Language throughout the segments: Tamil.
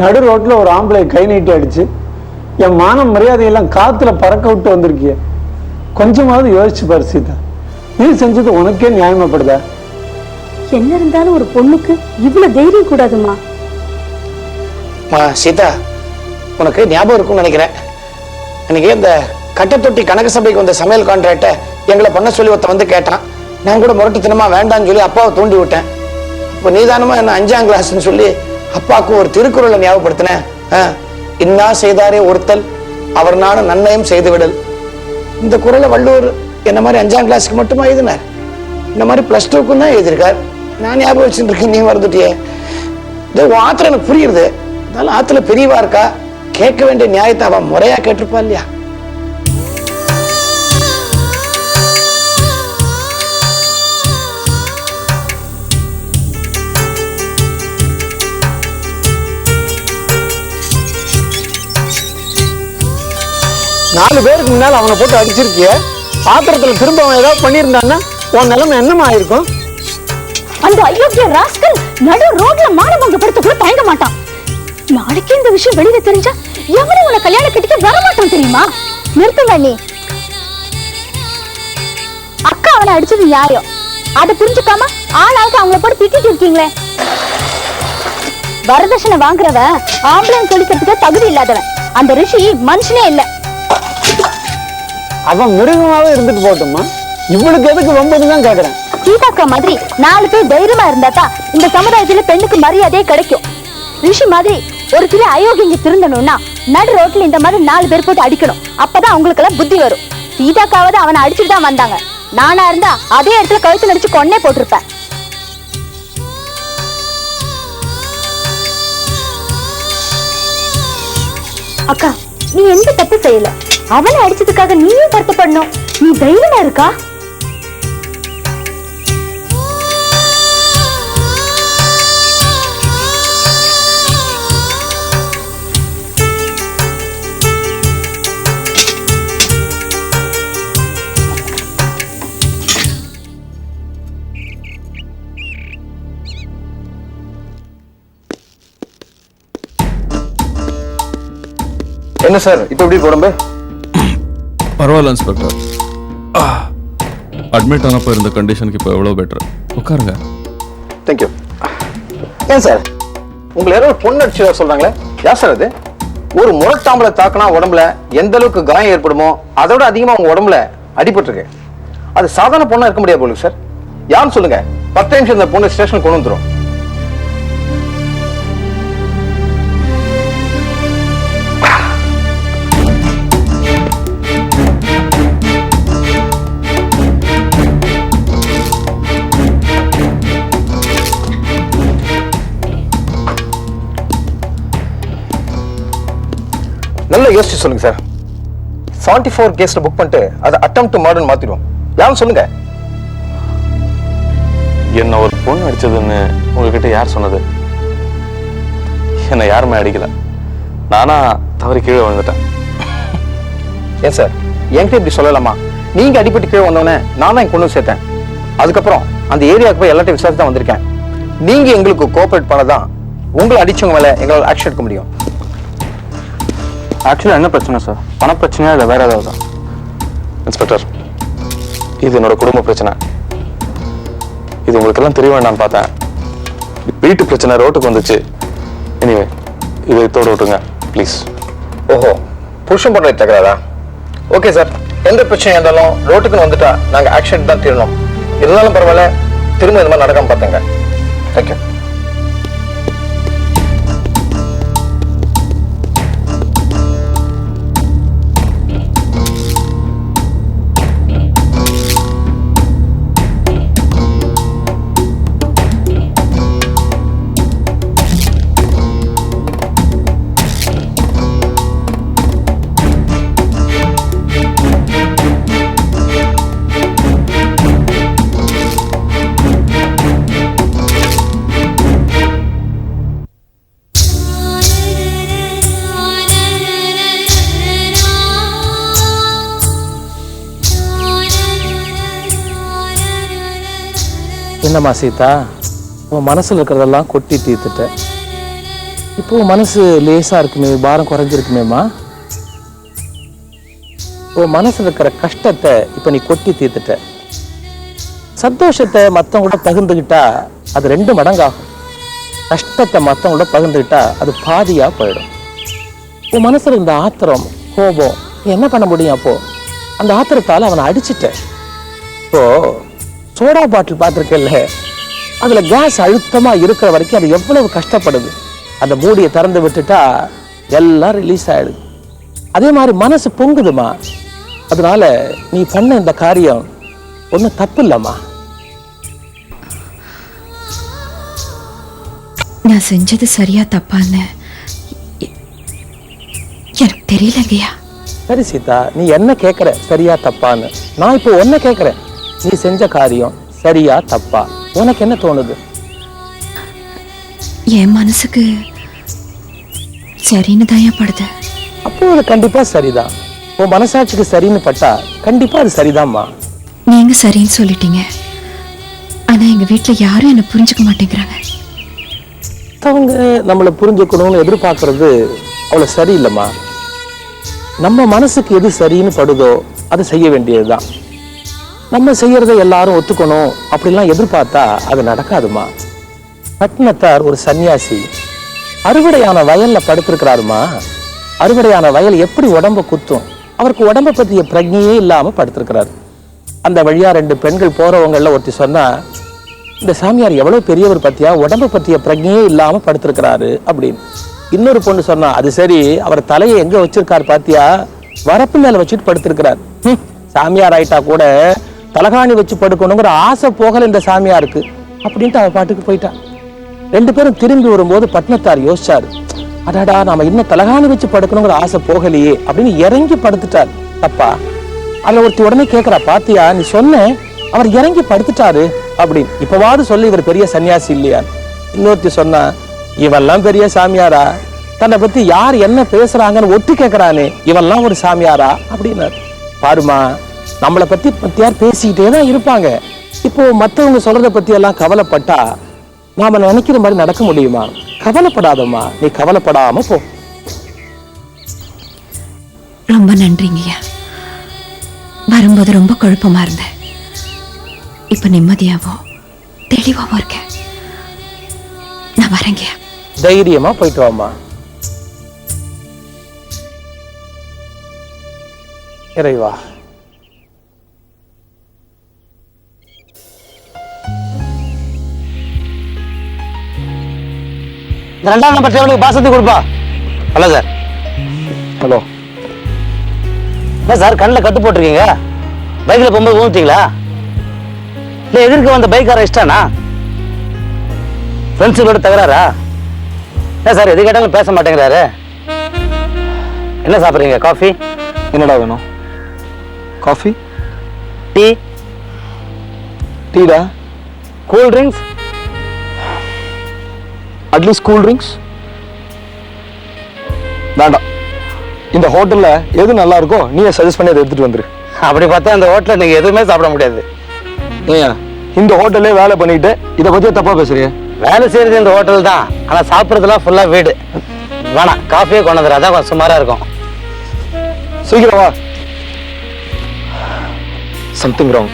நடு ரோட்டில் ஒரு ஆம்பளை கை நீட்டி அடிச்சு என் மானம் மரியாதையெல்லாம் காத்துல பறக்க விட்டு வந்திருக்கிய. கொஞ்சமாவது யோசிச்சு பாரு சீதா. நீ செஞ்சது உனக்கே நியாயமாப்படுதா? என்ன இருந்தாலும் ஒரு பொண்ணுக்கு இவ்வளவு தைரியம் கூடாதுமா? சீதா உனக்கு ஞாபகம் இருக்கும்னு நினைக்கிறேன். அன்னைக்கு இந்த கட்டத்தொட்டி கணக்கு சபைக்கு வந்த சமையல் கான்ட்ராக்டை எங்களை பண்ண சொல்லி ஒருத்தன் வந்து கேட்டான். நான் கூட முரட்டுத்தனமா வேண்டாம்னு சொல்லி அப்பாவை தூண்டி விட்டேன். இப்போ நீதானமா என்ன அஞ்சாம் கிளாஸ்ன்னு சொல்லி அப்பாவுக்கு ஒரு திருக்குறளை ஞாபகப்படுத்தினேன் ஆ, இன்னா செய்தாரே ஒருத்தல் அவர் நானும் நன்மையும் செய்து விடல் இந்த குறளை வள்ளுவர் என்ன மாதிரி அஞ்சாம் கிளாஸ்க்கு மட்டுமா எழுதினார்? இந்த மாதிரி பிளஸ் டூக்கும் தான் எழுதியிருக்கார். நான் ஞாபகம் வச்சுட்டு இருக்கேன் நீ மறந்துட்டியே. இது உன் ஆத்திரம் எனக்கு புரியுது. அதனால ஆத்துல பெரியவா இருக்கா? கேட்க வேண்டிய நியாயத்தை அவன் முறையா கேட்டிருப்பா இல்லையா? நாலு பேருக்கு முன்னால அவனை போட்டு அடிச்சிருக்கிய. பாத்திரத்தில் திரும்ப அவன் ஏதாவது பண்ணியிருந்தான்னா உன் நிலைமை என்னமா ஆயிருக்கும் அந்த அயோக்கிய ராஸ்கல் நடு ரோட்ல மானபங்கப்படுத்த கூட தயங்க மாட்டான். நாளைக்கு இந்த விஷயம் வெளியில தெரிஞ்சா எவனும் உன்னை கல்யாணம் கட்டிக்க வர மாட்டான் தெரியுமா? நிறுத்துங்க நீ அக்கா அவனை அடிச்சது நியாயம். அதை புரிஞ்சுக்காம ஆளாளுக்கு அவங்கள போட்டு திட்டிட்டு இருக்கீங்களே. வரதட்சணை வாங்குறவன் ஆம்பளைன்னு சொல்லிக்கிறதுக்கு தகுதி இல்லாதவன். அந்த ரிஷி மனுஷனே இல்ல. அவன் மிருகமாவே இருந்துட்டு போட்டுமா? இவளுக்கு எதுக்கு வம்பதுன்னு தான் கேக்குறேன். சீதாக்கா மாதிரி நாலு பேர் தைரியமா இருந்தா தான் இந்த சமுதாயத்துல பெண்ணுக்கு மரியாதையே கிடைக்கும். ரிஷி மாதிரி ஒரு சில அயோக்கியங்க திருந்தணும்னா நடு ரோட்ல இந்த மாதிரி நாலு பேர் போட்டு அடிக்கணும். அப்பதான் அவங்களுக்கு எல்லாம் புத்தி வரும். சீதாக்காவது அவனை அடிச்சுட்டு தான் வந்தாங்க. நானா இருந்தா அதே இடத்துல கழுத்து நடிச்சு கொன்னே போட்டிருப்பேன். அக்கா நீ எந்த தப்பு செய்யல? அவனை அடிச்சதுக்காக நீயும் வருத்தப்படணும் நீ தைரியமா இருக்கா? என்ன சார்? இப்போ எப்படி உடம்பு? பரவாயில்ல இன்ஸ்பெக்டர். அட்மிட் ஆனப்போ இருந்த கண்டிஷனுக்கு இப்போ எவ்வளோ பெட்டர் உட்காருங்க. தேங்க்யூ ஏன் சார்? உங்களை யாரோ பொண்ணு அடிச்சு சொல்றாங்களே? யார் சார் அது? ஒரு முரட்டாம்பளை தாக்குனா உடம்புல எந்த அளவுக்கு காயம் ஏற்படுமோ அதோட அதிகமா உங்க உடம்புல அடிபட்டிருக்கு. அது சாதாரண பொண்ணா இருக்க முடியாது போலுங்க சார். யாருன்னு சொல்லுங்க. பத்து நிமிஷம் இந்த பொண்ணு ஸ்டேஷன் கொண்டு வந்துரும். நல்லா யோசிச்சு சொல்லுங்க சார். செவன்டி ஃபோர் கேஸ்ல புக் பண்ணிட்டு அதை அட்டம் டு மாடர்ன் மாத்திடுவோம். யாரும் சொல்லுங்க. என்ன ஒரு பொண்ணு அடிச்சதுன்னு உங்ககிட்ட யார் சொன்னது? என்னை யாருமே அடிக்கல. நானா தவறி கீழே விழுந்துட்டேன். ஏன் சார்? என்கிட்ட இப்படி சொல்லலாமா? நீங்க அடிபட்டு கீழே வந்தோடனே நான் தான் கொண்டு சேர்த்தேன். அதுக்கப்புறம் அந்த ஏரியாவுக்கு போய் எல்லாத்தையும் விசாரிச்சு தான் வந்திருக்கேன். நீங்க எங்களுக்கு கோஆபரேட் பண்ணதான் உங்களை அடிச்சவங்க மேல எங்களால் ஆக்ஷன் எடுக்க முடியும். ஆக்சுவலாக என்ன பிரச்சனை சார் பண பிரச்சனையா இல்லை வேற ஏதாவது? இன்ஸ்பெக்டர் இது என்னோட குடும்ப பிரச்சனை. இது உங்களுக்கு எல்லாம் தெரிய வேண்டாம்னு பார்த்தேன். வீட்டு பிரச்சனை ரோட்டுக்கு வந்துச்சு. எனிவே இதை தோட விட்டுருங்க ப்ளீஸ் ஓஹோ புருஷன் பண்ற தகராறா? ஓகே சார் எந்த பிரச்சனையா இருந்தாலும் ரோட்டுக்குன்னு வந்துட்டா நாங்க ஆக்ஷன் தான் தீரணும். இருந்தாலும் பரவாயில்ல திரும்ப இந்த மாதிரி நடக்காம பார்த்தேங்க. தேங்க்யூ என்னம்மா சீதா உன் மனசில் இருக்கிறதெல்லாம் கொட்டி தீர்த்துட்ட. இப்போ உன் மனசு லேசா இருக்குமே பாரம் குறைஞ்சிருக்குமேம்மா? உன் மனசுல இருக்கிற கஷ்டத்தை இப்போ நீ கொட்டி தீர்த்துட்ட. சந்தோஷத்தை மத்தவங்களோட தகுந்துக்கிட்டா அது ரெண்டு மடங்காகும். கஷ்டத்தை மற்றவங்களோட பகிர்ந்துக்கிட்டா அது பாதியா போயிடும். உன் மனசுல இருந்த ஆத்திரம் கோபம் என்ன பண்ண முடியும் அப்போ? அந்த ஆத்திரத்தால அவனை அடிச்சிட்ட. இப்போது சோடா பாட்டில் பார்த்துருக்கல அதுல கேஸ் அழுத்தமா இருக்கிற வரைக்கும் அது எவ்வளவு கஷ்டப்படுது. அந்த மூடியை திறந்து விட்டுட்டா எல்லாம் ரிலீஸ் ஆயிடுது. அதே மாதிரி மனசு பொங்குதுமா? அதனால நீ பண்ண இந்த காரியம் ஒன்றும் தப்பு இல்லம்மா. நான் செஞ்சது சரியா தப்பான்னு எனக்கு தெரியலங்கய்யா. சரி சீதா நீ என்ன கேட்குற சரியா தப்பான்னு. நான் இப்போ ஒன்ன கேட்குறேன் நீ செஞ்ச காரியம் சரியா தப்பா? உனக்கு என்ன தோணுது? என் மனசுக்கு சரின்னு தான் படுது அப்போ அது கண்டிப்பா சரிதான் உன் மனசாட்சிக்கு சரின்னு பட்டா கண்டிப்பா அது சரிதாம்மா. நீங்க சரின்னு சொல்லிட்டீங்க. ஆனா எங்க வீட்ல யாரும் என்ன புரிஞ்சுக்க மாட்டேங்கிறாங்க. மற்றவங்க நம்மளை புரிஞ்சுக்கணும்னு எதிர்பார்க்கறது அவ்வளோ சரியில்லைம்மா. நம்ம மனசுக்கு எது சரின்னு படுதோ அதை செய்ய வேண்டியதுதான். நம்ம செய்யறதை எல்லாரும் ஒத்துக்கணும் அப்படிலாம் எதிர்பார்த்தா அது நடக்காதுமா. பட்னத்தார் ஒரு சன்னியாசி அறுவடையான வயல்ல படுத்திருக்கிறாருமா? அறுவடையான வயல் எப்படி உடம்ப குத்தும்? அவருக்கு உடம்ப பற்றிய பிரஜையே இல்லாம படுத்திருக்கிறாரு. அந்த வழியா ரெண்டு பெண்கள் போறவங்கள்ல ஒருத்தி சொன்னா இந்த சாமியார் எவ்வளவு பெரியவர் பத்தியா? உடம்ப பற்றிய பிரஜையே இல்லாம படுத்திருக்கிறாரு அப்படின்னு. இன்னொரு பொண்ணு சொன்னா அது சரி அவர் தலையை எங்க வச்சிருக்காரு பாத்தியா? வரப்பு மேல வச்சுட்டு படுத்திருக்கிறார். சாமியார் ஆயிட்டா கூட தலகாணி வச்சு படுக்கணுங்கிற ஆசை போகல இந்த சாமியாருக்கு. அப்படின்ட்டு அவ பாட்டுக்கு போயிட்டான். ரெண்டு பேரும் திரும்பி வரும்போது பட்னத்தார் யோசிச்சாரு அடாடா நாம இன்னும் தலகாணி வச்சு படுக்கணுங்கிற ஆசை போகலையே அப்படின்னு இறங்கி படுத்துட்டார். அப்பா அதுல ஒருத்தி உடனே கேக்குறா பாத்தியா நீ சொன்ன அவர் இறங்கி படுத்துட்டாரு அப்படின்னு. இப்பவாவது சொல்லி இவர் பெரிய சன்னியாசி இல்லையா? இன்னொருத்தி சொன்னா இவெல்லாம் பெரிய சாமியாரா? தன்னை பத்தி யார் என்ன பேசுறாங்கன்னு ஒட்டு கேக்குறானே இவெல்லாம் ஒரு சாமியாரா? அப்படின்னாரு. பாருமா நம்மளை பத்தி பத்தியார் பேசிக்கிட்டே தான் இருப்பாங்க. இப்போ மத்தவங்க சொல்றத பத்தி எல்லாம் கவலைப்பட்டா நாம நினைக்கிற மாதிரி நடக்க முடியுமா? கவலைப்படாதம்மா. நீ கவலைப்படாம போ. ரொம்ப நன்றிங்கய்யா வரும்போது ரொம்ப குழப்பமா இருந்தேன். இப்ப நிம்மதியாவோ தெளிவாவோ இருக்கேன். நான் வரேங்கய்யா தைரியமா போயிட்டு வாம்மா. இறைவா. இந்த ரெண்டாம் நம்பர் டேபிளுக்கு பாசத்தை கொடுப்பா. Hello sir. ஹலோ. என்ன சார் கண்ணில் கட்டு போட்டிருக்கீங்க? பைக்கில் போகும்போது ஊந்துட்டீங்களா? இல்லை எதிர்க்க வந்த பைக்கார இஷ்டானா? ஃப்ரெண்ட்ஸுகளோட தகராறா? என்ன சார் எது கேட்டாலும் பேச மாட்டேங்கிறாரு. என்ன சாப்பிட்றீங்க காஃபி? என்னடா வேணும்? Coffee? Tea. டீடா? Cool drinks at least cool drinks வேண்டாம். இந்த ஹோட்டல்ல எது நல்லா இருக்கோ நீயே சஜஸ்ட் பண்ணி அதை எடுத்துட்டு வந்துரு. அப்படி பார்த்தா இந்த ஹோட்டலில் நீங்கள் எதுவுமே சாப்பிட முடியாது. ஏன்? இந்த ஹோட்டல்லே வேலை பண்ணிட்டு இதை பத்தி தப்பா பேசுறியே? வேலை செய்கிறது இந்த ஹோட்டல் தான். ஆனால் சாப்பிட்றதுலாம் ஃபுல்லாக வீடு. வேணாம் காஃபியே கொண்டு வந்துடுறேன் அதான் கொஞ்சம் சுமாராக இருக்கும். சீக்கிரம் வா. சம்திங் ராங்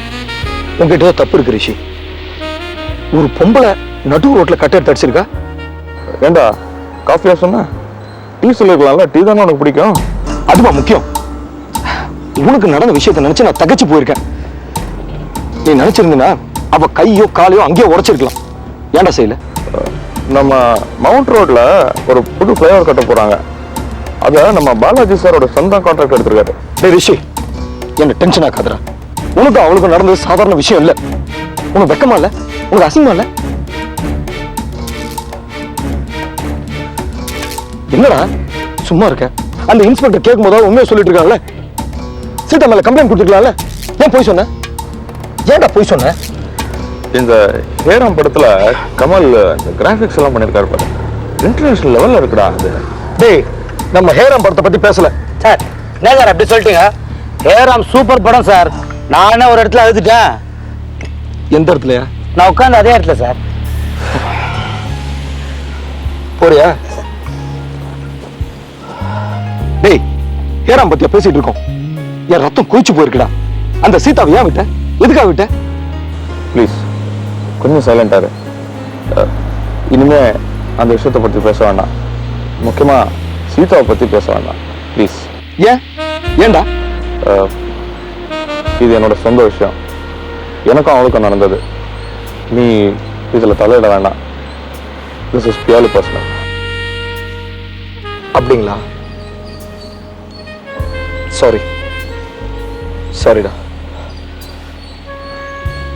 உங்ககிட்ட தப்பு இருக்கு ரிஷி. ஒரு பொம்பளை நடு ரோட்ல கட்ட எடுத்து அடிச்சிருக்கா? ஏண்டா காஃபியா சொன்ன? டீ சொல்லிருக்கலாம்ல டீ தானே உனக்கு பிடிக்கும்? அதுவா முக்கியம். உனக்கு நடந்த விஷயத்தை நினைச்சு நான் தகச்சு போயிருக்கேன். நீ நினைச்சிருந்தீனா அவ கையோ காலையோ அங்கேயோ உடைச்சிருக்கலாம். ஏன்டா செய்யல? நம்ம மவுண்ட் ரோட்ல ஒரு புது ஃப்ளைஓவர் கட்ட போறாங்க. அத நம்ம பாலாஜி சாரோட சொந்த கான்ட்ராக்ட் எடுத்திருக்காரு. டேய் ரிஷி என்ன டென்ஷன் ஆக்காதடா உனக்கு அவளுக்கு நடந்தது சாதாரண விஷயம் இல்ல. உனக்கு வெக்கமா இல்ல? உனக்கு அசிங்கமா இல்ல? என்னடா? சும்மா இருக்க. அந்த இன்ஸ்பெக்டர் கேட்கும் போது உண்மையை சொல்லிட்டு இருக்காங்கல்ல சீட்டா மேல கம்ப்ளைண்ட் கொடுத்துக்கலாம்ல ஏன் போய் சொன்ன? ஏன்டா போய் சொன்ன? இந்த ஹேராம் படத்துல கமல் இந்த கிராஃபிக்ஸ் எல்லாம் பண்ணிருக்காரு பாரு. இன்டர்நேஷனல் லெவல்ல இருக்குடா அது. டேய் நம்ம ஹேராம் படத்தை பத்தி பேசல. சார் என்ன சார் அப்படி சொல்லிட்டீங்க? ஏராம் சூப்பர் படம் சார். நானே ஒரு இடத்துல அழுதுட்டேன். எந்த இடத்துலயா? நான் உட்கார்ந்து அதே இடத்துல சார். போறியா? டேய் ஏறாம் பத்தியா பேசிட்டு இருக்கோம். என் ரத்தம் குளிச்சு போயிருக்குடா. அந்த சீதாவை ஏன் விட்ட? எதுக்காக விட்ட? ப்ளீஸ் கொஞ்சம் சைலண்டாரு இனிமே அந்த விஷயத்தை பத்தி பேச வேண்டாம். முக்கியமா சீதாவை பத்தி பேச வேண்டாம். ப்ளீஸ் ஏன்? ஏன்டா? இது என்னோட சொந்த விஷயம். எனக்கும் அவளுக்கும் நடந்தது. நீ இதுல தலையிட வேண்டாம். திஸ் இஸ் பியூர்லி பர்சனல் அப்படிங்களா? சாரி சாரிடா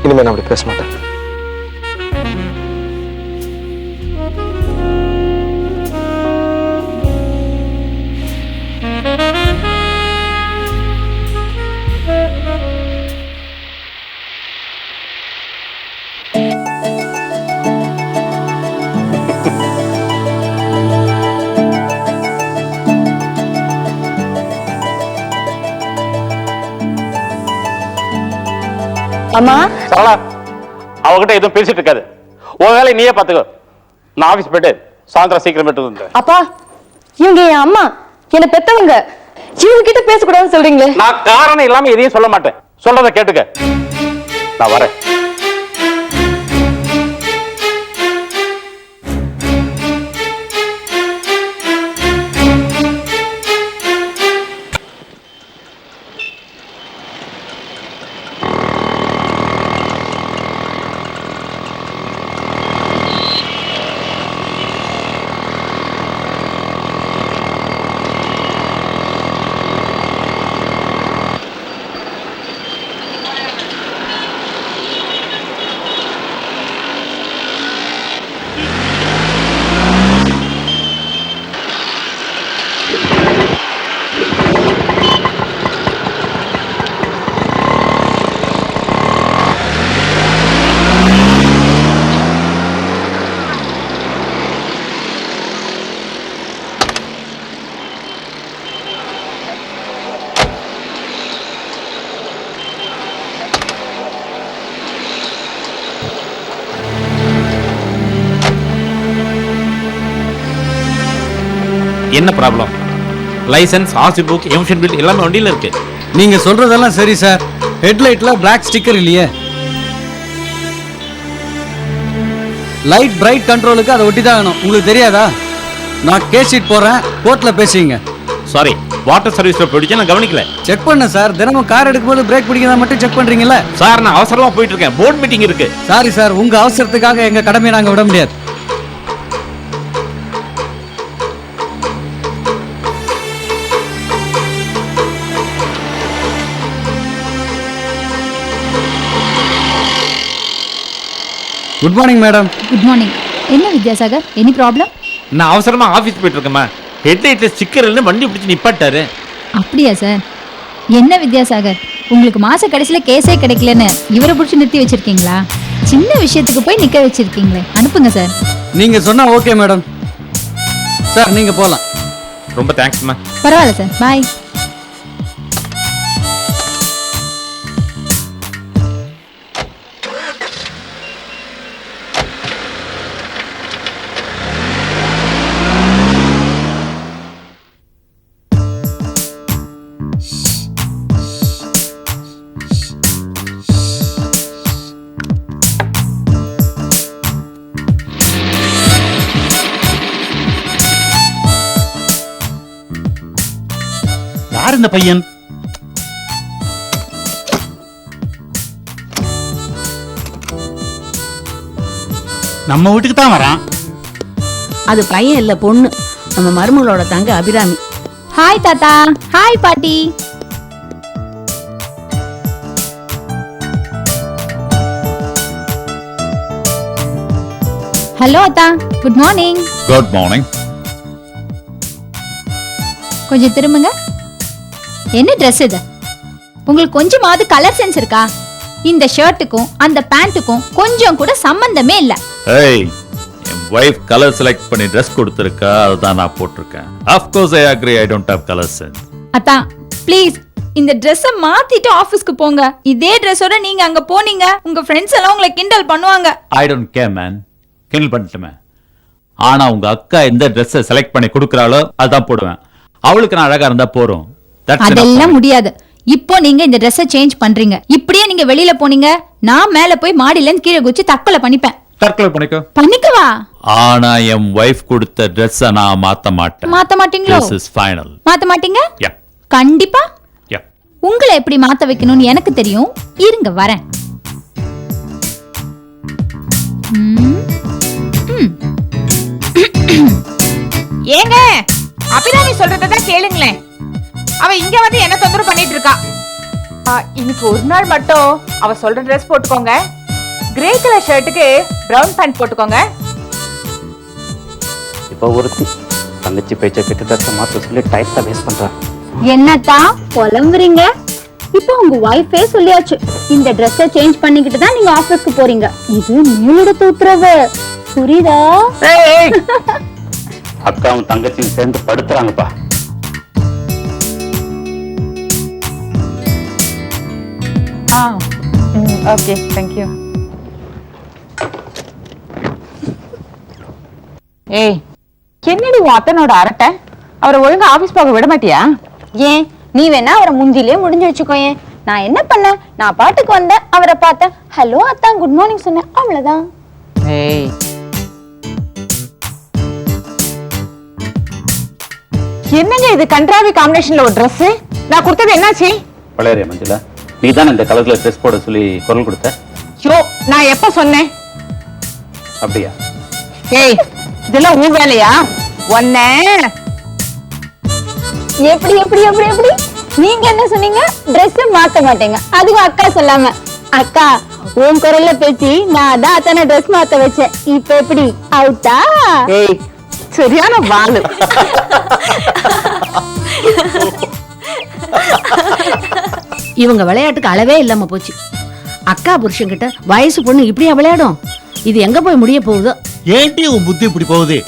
இனிமேல் நான் அப்படி பேச மாட்டேன். அம்மா? சரளா அவகிட்ட எதுவும் பேசிட்டு இருக்காது. உன் வேலையை நீயே பாத்துக்கோ நான் ஆபீஸ் போயிட்டு சாயந்தரம் சீக்கிரம் விட்டு வந்து அப்பா இவங்க என் அம்மா என்ன பெத்தவங்க. இவங்க கிட்ட பேசக்கூடாதுன்னு சொல்றீங்களே. நான் காரணம் இல்லாம எதையும் சொல்ல மாட்டேன். சொல்றதை கேட்டுக்க. நான் வரேன். Problem license RC book emission bill எல்லாமே வண்டியில இருக்கு. நீங்க சொல்றதெல்லாம் சரி சார். ஹெட்லைட்ல பிளாக் ஸ்டிக்கர் இல்லையே. லைட் பிரைட் கண்ட்ரோலுக்கு அதை ஒட்டி தான் வேணும் உங்களுக்கு தெரியாதா? நான் கேஸ் ஷீட் போடுறேன். கோர்ட்ல பேசிங்க சாரி வாட்டர் சர்வீஸ்ல போயிடுச்சு நான் கவனிக்கல. செக் பண்ண சார். தினமும் கார் எடுக்கும்போது பிரேக் பிடிக்கிறதா மட்டும் செக் பண்றீங்கல்ல? சார் நான் அவசரமா போயிட்டு இருக்கேன். போர்ட் மீட்டிங் இருக்கு. Sorry sir. உங்க அவசரத்துக்காக எங்க கடமையை நாங்க விட முடியாது. Good morning madam good morning என்ன வித்யாசாகர்? எனி ப்ராப்ளம் நான் அவசரமா ஆபீஸ் போயிட்டு இருக்கேம்மா ஹெட்லைட்ல ஸ்டிக்கர் இருந்து வண்டி பிடிச்சி நிப்பாட்டாரு. அப்படியா சார் என்ன வித்யாசாகர்? உங்களுக்கு மாச கடைசியில கேஸே கிடைக்கலன்னு இவரை பிடிச்சி நிறுத்தி வச்சிருக்கீங்களா? சின்ன விஷயத்துக்கு போய் நிக்க வச்சிருக்கீங்களே. அனுப்புங்க சார் நீங்க சொன்னா ஓகே மேடம் சார் நீங்க போலாம். ரொம்ப தேங்க்ஸ்மா பரவாயில்ல சார் பாய் யார் இந்த பையன். நம்ம வீட்டுக்கு தான் வரான். அது பையன் இல்ல பொண்ணு. நம்ம மருமகளோட தங்க அபிராமி. ஹாய் தாத்தா. ஹாய் பாட்டி. ஹலோ அத்தா. குட் மார்னிங் குட் மார்னிங் கொஞ்சம் திரும்புங்க. என்ன ட்ரெஸ் இது? உங்களுக்கு கொஞ்சமாவது கலர் சென்ஸ் இருக்கா? இந்த ஷர்ட்டுக்கும் அந்த பேண்ட்டுக்கும் கொஞ்சம் கூட சம்பந்தமே இல்ல. ஏய் என் வைஃப் கலர் செலக்ட் பண்ணி ட்ரெஸ் கொடுத்துருக்கா அதுதான் நான் போட்டிருக்கேன். Of course I agree I don't have colour sense அத்தா ப்ளீஸ் இந்த ட்ரெஸ்ஸை மாத்திட்டு ஆபீஸ்க்கு போங்க. இதே ட்ரெஸ்ஸோட நீங்க அங்க போனீங்க உங்க ஃப்ரெண்ட்ஸ் எல்லாம் உங்களை கிண்டல் பண்ணுவாங்க. ஐ டோன்ட் கேர் மேன் கிண்டல் பண்ணிட்டுமே. ஆனா உங்க அக்கா எந்த ட்ரெஸ்ஸை செலக்ட் பண்ணி கொடுக்குறாளோ அதான் போடுவேன். அவளுக்கு நான் அழகா இருந்தா போறோம் அதெல்லாம். முடியாது. இப்போ நீங்க இந்த ட்ரெஸ்ஸை சேஞ்ச் பண்றீங்க. இப்படியே நீங்க வெளியில போனீங்க. நான் மேல போய் மாடியில இருந்து கீழே குச்சி தற்கொலை பண்ணிப்பேன். தற்கொலை பண்ணிக்கோ. பண்ணிக்கவா? ஆனா என் வைஃப் கொடுத்த ட்ரெஸ்ஸை நான் மாத்த மாட்டேன். மாத்த மாட்டீங்களோ? திஸ் இஸ் ஃபைனல் மாத்த மாட்டீங்க? கண்டிப்பா? உங்களை எப்படி மாத்த வைக்கணும்னு எனக்கு தெரியும். இருங்க வரேன். ஏங்க அபிராமி சொல்றதான் கேளுங்களேன். அவ இங்க வந்து என்ன தொந்தரவு பண்ணிட்டு இருக்கா? இன்னைக்கு ஒரு நாள் மட்டும் அவ சொல்ற ட்ரெஸ் போட்டுக்கோங்க. கிரே கலர் ஷர்ட்டுக்கு பிரவுன் பேண்ட் போட்டுக்கோங்க. இப்போ ஒருத்தி தங்கச்சி பேச்சை கேட்டு ட்ரெஸ்ஸை மாற்ற சொல்லி டைட்டா வேஸ்ட் பண்றான் என்னத்தா புலம்புறீங்க? இப்போ உங்க ஒய்ஃபே சொல்லியாச்சு இந்த ட்ரெஸ்ஸை சேஞ்ச் பண்ணிக்கிட்டு தான் நீங்க ஆபீஸ்க்கு போறீங்க. இது மேலிடத்து உத்தரவு. புரியுதா? அக்காவும் தங்கச்சியும் சேர்ந்து படுத்துறாங்கப்பா. ஆ. ஓகே தேங்க்யூ ஏய் என்னடி உன் அத்தனோட அரட்டை? அவரை ஒழுங்கா ஆபீஸ் போக விட மாட்டியா? ஏன் நீ வேணா அவரை முஞ்சிலே முடிஞ்சு வச்சுக்கோயேன். நான் என்ன பண்ணேன்? நான் பாட்டுக்கு வந்தேன் அவரை பார்த்தேன். ஹலோ அத்தா குட் மார்னிங் சொன்னேன். அவ்வளவுதான். ஏய். என்னங்க இது கண்ட்ராவி காம்பினேஷன்ல ஒரு Dress? நான் கொடுத்தது என்னாச்சு? வளையறிய மஞ்சளா. நீ தான் இந்த கலர்ல ட்ரெஸ் போட சொல்லி குரல் கொடுத்த? யோ நான் எப்ப சொன்னேன்? அப்படியா? ஏய் இதெல்லாம் உன் வேலையா? ஒன்ன. எப்படி எப்படி எப்படி எப்படி? நீங்க என்ன சொன்னீங்க? Dress மாத்த மாட்டேங்க. அதுவும் அக்கா சொல்லாம. அக்கா உன் குரல்ல பேசி நான் தான் அத்தனை ட்ரெஸ் மாத்த வச்சேன். இப்ப எப்படி? அவுட்டா ஏய் சரியான வாலு இவங்க விளையாட்டுக்கு அளவே இல்லாம போச்சு. அக்கா புருஷன்கிட்ட வயசு பொண்ணு இப்படியா விளையாடும்? இது எங்க போய் முடிய போகுதோ? ஏன்டி உன் புத்தி இப்படி போகுது?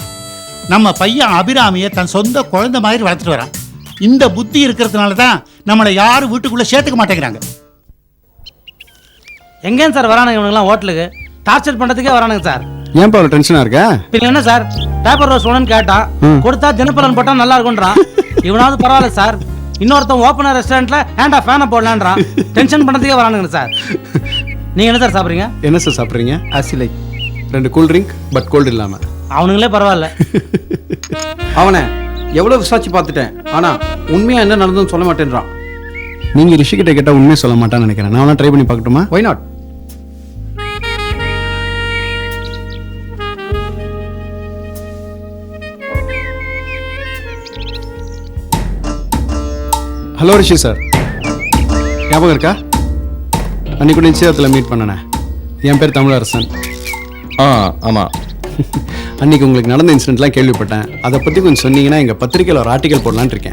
நம்ம பையன் அபிராமியை தன் சொந்த குழந்தை மாதிரி வளர்த்துட்டு வரான். இந்த புத்தி இருக்கிறதுனால தான் நம்மளை யாரும் வீட்டுக்குள்ள சேர்த்துக்க மாட்டேங்கிறாங்க. எங்கேயும் சார் வரானுங்க இவனுங்களாம் ஹோட்டலுக்கு? டார்ச்சர் பண்றதுக்கே வரானுங்க சார். ஏன்பா அவ்வளோ டென்ஷனாக இருக்கா? பின்ன என்ன சார்? பேப்பர் ரோஸ் வேணும்னு கேட்டான். கொடுத்தா தினப்பலன் போட்டா நல்லா இருக்கும்ன்றான். இவனாவது பரவாயில்ல சார். இன்னொருத்தன் ஓப்பனர் ரெஸ்டாரண்ட்ல ஏன்டா ஃபேனை போடலான்றான். டென்ஷன் பண்ணதுக்கே வரானுங்க சார். நீங்க என்ன சார் சாப்பிடுறீங்க? என்ன சார் சாப்பிட்றீங்க? ஆசி லைக் ரெண்டு கூல் ட்ரிங்க் பட் கோல்டு இல்லாமல் அவனுங்களே பரவாயில்ல. அவனை எவ்வளவு விசாரிச்சு பார்த்துட்டேன். ஆனா உண்மையா என்ன நடந்ததுன்னு சொல்ல மாட்டேன்றான். நீங்கள் ரிஷிகிட்ட கேட்டால் உண்மையை சொல்ல மாட்டான்னு நினைக்கிறேன். நான் வேணா ட்ரை பண்ணி பார்க்கட்டுமா? Why not hello Rishi sir. ஞாபகம் இருக்கா? அன்னைக்கு நிச்சயத்தில் மீட் பண்ணனே. என் பேர் தமிழரசன். ஆ ஆமா. அன்னைக்கு உங்களுக்கு நடந்த இன்சிடென்ட்லாம் கேள்விப்பட்டேன். அதை பற்றி கொஞ்சம் சொன்னீங்கன்னா எங்கள் பத்திரிக்கையில் ஒரு ஆர்டிக்கல் போடலான்னு இருக்கேன்.